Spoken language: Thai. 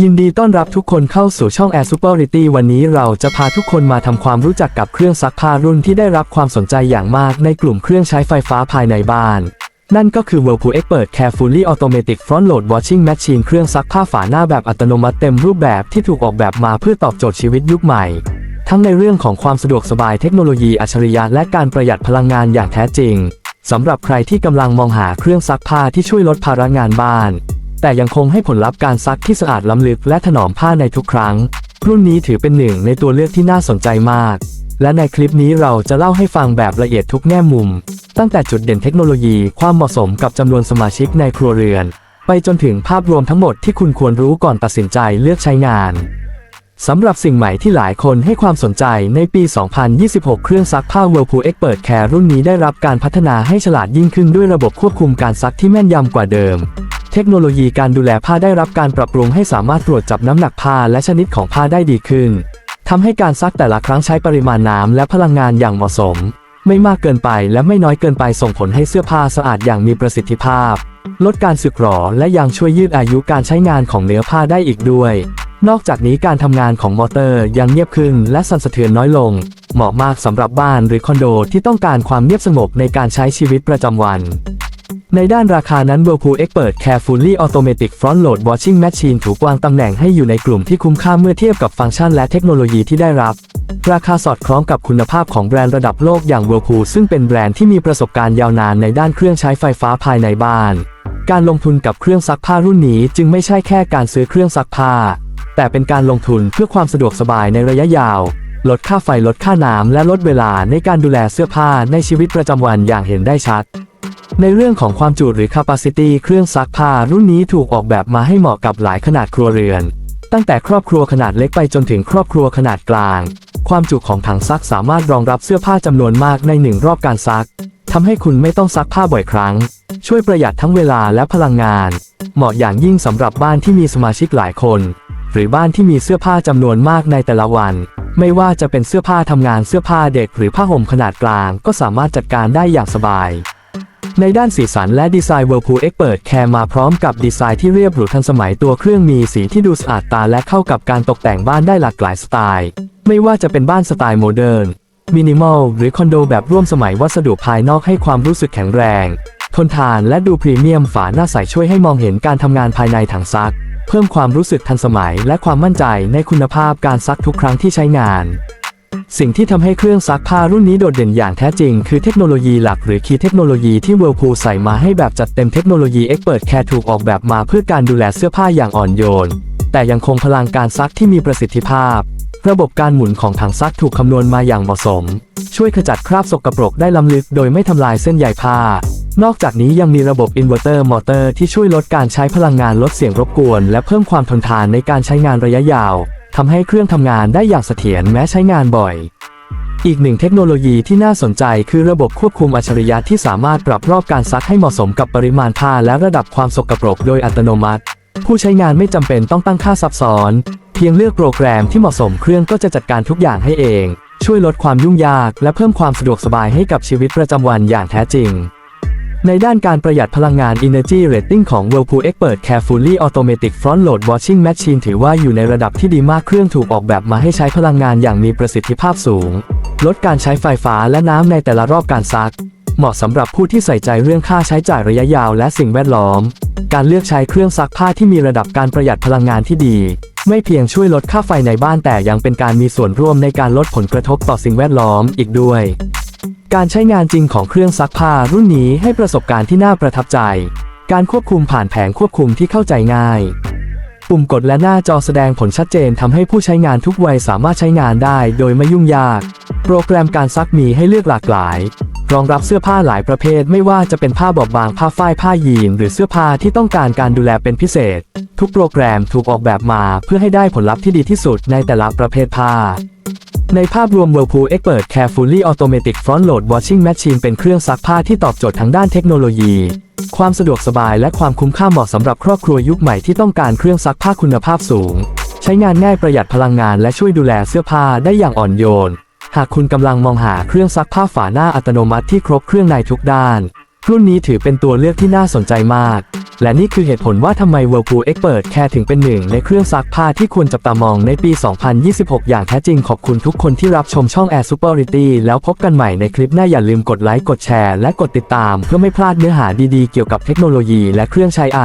ยินดีต้อนรับทุกคนเข้าสู่ช่อง Air Superiority วันนี้เราจะพาทุกคนมาทำความรู้จักกับเครื่องซักผ้ารุ่นที่ได้รับความสนใจอย่างมากในกลุ่มเครื่องใช้ไฟฟ้าภายในบ้าน นั่นก็คือ Whirlpool Expert Carefully Automatic Front Load Washing Machine เครื่องซักผ้าฝาหน้าแบบอัตโนมัติเต็มรูปแบบที่ถูกออกแบบมาเพื่อตอบโจทย์ชีวิตยุคใหม่ ทั้งในเรื่องของความสะดวกสบายเทคโนโลยีอัจฉริยะและการประหยัดพลังงานอย่างแท้จริงสำหรับใครที่กำลังมองหาเครื่องซักผ้าที่ช่วยลดภาระงานบ้าน แต่ยังคงให้ผลลัพธ์การซักที่สะอาดล้ำลึกและถนอมผ้าในทุกครั้ง รุ่นนี้ถือเป็นหนึ่งในตัวเลือกที่น่าสนใจมาก และในคลิปนี้เราจะเล่าให้ฟังแบบละเอียดทุกแง่มุม ตั้งแต่จุดเด่นเทคโนโลยีความเหมาะสมกับจำนวนสมาชิกในครัวเรือน ไปจนถึงภาพรวมทั้งหมดที่คุณควรรู้ก่อนตัดสินใจเลือกใช้งานสำหรับสิ่งใหม่ที่หลายคนให้ความสนใจในปี 2026 เครื่องซักผ้า Whirlpool Expert Care รุ่นนี้ได้รับการพัฒนาให้ฉลาดยิ่งขึ้นด้วยระบบควบคุมการซักที่แม่นยำกว่าเดิม เทคโนโลยีการดูแลผ้าได้รับการปรับปรุงให้สามารถตรวจจับน้ำหนักผ้าและชนิดของผ้าได้ดีขึ้นทำให้การซักแต่ละครั้งใช้ปริมาณน้ำและพลังงานอย่างเหมาะสม ไม่มากเกินไปและไม่น้อยเกินไปส่งผลให้เสื้อผ้าสะอาดอย่างมีประสิทธิภาพ ลดการสึกหรอและยังช่วยยืดอายุการใช้งานของเนื้อผ้าได้อีกด้วย นอกจากนี้การทำงานของมอเตอร์ยังเงียบขึ้นและสั่นสะเทือนน้อยลง เหมาะมากสำหรับบ้านหรือคอนโดที่ต้องการความเงียบสงบในการใช้ชีวิตประจำวัน ในด้านราคานั้น Whirlpool Expert Carefully Automatic Front Load Washing Machine ถูกวางตำแหน่งให้อยู่ในกลุ่มที่คุ้มค่าเมื่อเทียบกับฟังก์ชันและเทคโนโลยีที่ได้รับ ราคาสอดคล้องกับคุณภาพของแบรนด์ระดับโลกอย่าง Whirlpool ซึ่งเป็นแบรนด์ที่มีประสบการณ์ยาวนานในด้านเครื่องใช้ไฟฟ้าภายในบ้าน การลงทุนกับเครื่องซักผ้ารุ่นนี้จึงไม่ใช่แค่การซื้อเครื่องซักผ้า แต่เป็นการลงทุนเพื่อความสะดวกสบายในระยะยาว ลดค่าไฟลดค่าน้ำและลดเวลาในการดูแลเสื้อผ้าในชีวิตประจำวันอย่างเห็นได้ชัด ในเรื่องของความจุหรือ capacity เครื่องซักผ้ารุ่นนี้ถูกออกแบบมาให้เหมาะกับหลายขนาดครัวเรือน ตั้งแต่ครอบครัวขนาดเล็กไปจนถึงครอบครัวขนาดกลาง ความจุของถังซักสามารถรองรับเสื้อผ้าจำนวนมากในหนึ่งรอบการซักทำให้คุณไม่ต้องซักผ้าบ่อยครั้ง ช่วยประหยัดทั้งเวลาและพลังงาน เหมาะอย่างยิ่งสำหรับบ้านที่มีสมาชิกหลายคน หรือบ้านที่มีเสื้อผ้าจำนวนมากในแต่ละวัน ไม่ว่าจะเป็นเสื้อผ้าทำงานเสื้อผ้าเด็กหรือผ้าห่มขนาดกลาง ก็สามารถจัดการได้อย่างสบาย ในด้านสีสันและดีไซน์ Whirlpool Expert Care มาพร้อมกับดีไซน์ที่เรียบหรูทันสมัยตัวเครื่องมีสีที่ดูสะอาดตาและเข้ากับการตกแต่งบ้านได้หลากหลายสไตล์ ไม่ว่าจะเป็นบ้านสไตล์โมเดิร์นมินิมอลหรือคอนโดแบบร่วมสมัยวัสดุภายนอกให้ความรู้สึกแข็งแรง ทนทานและดูพรีเมียมฝาหน้าใสช่วยให้มองเห็นการทำงานภายในถังซัก เพิ่มความรู้สึกทันสมัยและความมั่นใจในคุณภาพการซักทุกครั้งที่ใช้งาน สิ่งที่ทำให้เครื่องซักผ้ารุ่นนี้โดดเด่นอย่างแท้จริง คือเทคโนโลยีหลักหรือคีย์เทคโนโลยีที่ Whirlpool ใส่มาให้แบบจัดเต็มเทคโนโลยี Expert Care ถูกออกแบบมาเพื่อการดูแลเสื้อผ้าอย่างอ่อนโยน แต่ยังคงพลังการซักที่มีประสิทธิภาพ ระบบการหมุนของถังซักถูกคำนวณมาอย่างเหมาะสม ช่วยขจัดคราบสกปรกได้ล้ำลึกโดยไม่ทำลายเส้นใยผ้า นอกจากนี้ยังมีระบบอินเวอร์เตอร์มอเตอร์ที่ช่วยลดการใช้พลังงานลดเสียงรบกวน และเพิ่มความทนทานในการใช้งานระยะยาว ทำให้เครื่องทำงานได้อย่างเสถียรแม้ใช้งานบ่อย อีกหนึ่งเทคโนโลยีที่น่าสนใจคือระบบควบคุมอัจฉริยะที่สามารถปรับรอบการซักให้เหมาะสมกับปริมาณผ้าและระดับความสกปรกโดยอัตโนมัติ ผู้ใช้งานไม่จำเป็นต้องตั้งค่าซับซ้อน เพียงเลือกโปรแกรมที่เหมาะสมเครื่องก็จะจัดการทุกอย่างให้เอง ช่วยลดความยุ่งยาก และเพิ่มความสะดวกสบายให้กับชีวิตประจำวันอย่างแท้จริง ในด้านการประหยัดพลังงาน Energy Rating ของ Whirlpool Expert Carefully Automatic Front Load Washing Machine ถือว่าอยู่ในระดับที่ดีมากเครื่องถูกออกแบบมาให้ใช้พลังงานอย่างมีประสิทธิภาพสูง ลดการใช้ไฟฟ้าและน้ำในแต่ละรอบการซัก เหมาะสำหรับผู้ที่ใส่ใจเรื่องค่าใช้จ่ายระยะยาวและสิ่งแวดล้อม การเลือกใช้เครื่องซักผ้าที่มีระดับการประหยัดพลังงานที่ดี ไม่เพียงช่วยลดค่าไฟในบ้านแต่ยังเป็นการมีส่วนร่วมในการลดผลกระทบต่อสิ่งแวดล้อมอีกด้วย การใช้งานจริงของเครื่องซักผ้ารุ่นนี้ให้ประสบการณ์ที่น่าประทับใจ การควบคุมผ่านแผงควบคุมที่เข้าใจง่าย ปุ่มกดและหน้าจอแสดงผลชัดเจนทำให้ผู้ใช้งานทุกวัยสามารถใช้งานได้โดยไม่ยุ่งยาก โปรแกรมการซักมีให้เลือกหลากหลาย รองรับเสื้อผ้าหลายประเภทไม่ว่าจะเป็นผ้าบอบบางผ้าฝ้ายผ้ายีนหรือเสื้อผ้าที่ต้องการการดูแลเป็นพิเศษ ทุกโปรแกรมถูกออกแบบมาเพื่อให้ได้ผลลัพธ์ที่ดีที่สุดในแต่ละประเภทผ้า ในภาพรวม Whirlpool Expert Carefully Automatic Front Load Washing Machine เป็นเครื่องซักผ้าที่ตอบโจทย์ทั้งด้านเทคโนโลยี ความสะดวกสบายและความคุ้มค่าเหมาะสำหรับครอบครัวยุคใหม่ที่ต้องการเครื่องซักผ้าคุณภาพสูง ใช้งานง่ายประหยัดพลังงานและช่วยดูแลเสื้อผ้าได้อย่างอ่อนโยน หากคุณกำลังมองหาเครื่องซักผ้าฝาหน้าอัตโนมัติที่ครบเครื่องในทุกด้าน รุ่นนี้ถือเป็นตัวเลือกที่น่าสนใจมาก และนี่คือเหตุผลว่าทำไม Whirlpool Expert Care ถึงเป็นหนึ่งในเครื่องซักผ้าที่ควรจับตามองในปี 2026 อย่างแท้จริงขอบคุณทุกคนที่รับชมช่อง Air Superiority แล้วพบกันใหม่ในคลิปหน้าอย่าลืมกดไลค์ กดแชร์ และกดติดตาม เพื่อไม่พลาดเนื้อหาดีๆ เกี่ยวกับเทคโนโลยีและเครื่องใช้ไอ